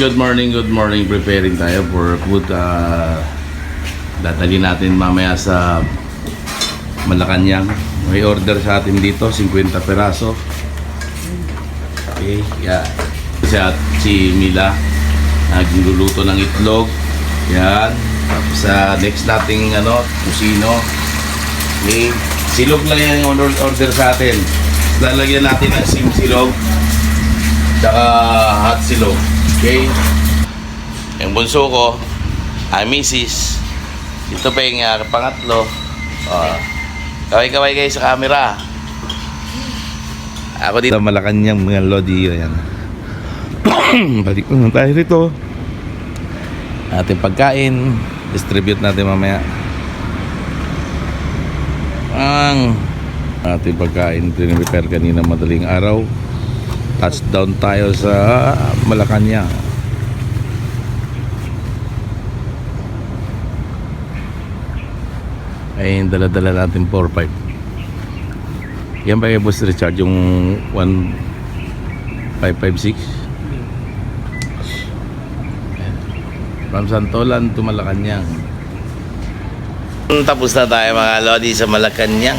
good morning, good morning. Preparing tayo for food. Uh, dadali natin mamaya sa Malacanang. May order sa atin dito, 50 peraso. Okay, yeah. Siya at si Mila, nagluluto ng itlog. Yan. Tapos sa next nating ano, kusino. Okay. Silog lang yan yung order, order sa atin. Lalagyan natin ng sim silog. Tsaka hot silog. Okay? Yung bunso ko, ay misis. Ito pa yung uh, pangatlo. Uh, kaway-kaway kayo sa camera. Ako dito. Malacanang mga lodi yan. Balik na tayo rito. Ating pagkain. Distribute natin mamaya. Ang ating pagkain prepare kanina madaling araw. Touchdown tayo sa Malacanang. Ay, dala-dala natin 4-5. Yan ba yung Boss Richard? Yung 1556? From Santolan to Malacanang. Tapos na tayo mga Lodi sa Malacanang.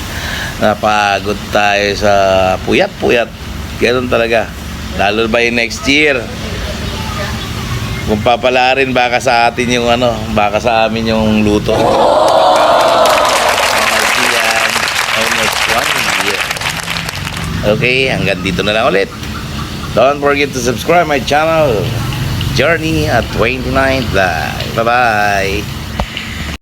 Napagod tayo sa puyat-puyat. Ganun talaga. Lalo ba yung next year? Kung papalarin baka sa atin yung ano, baka sa amin yung luto. Okay, hanggang dito na lang ulit. Don't forget to subscribe my channel. Journey at 29 Live. Bye-bye.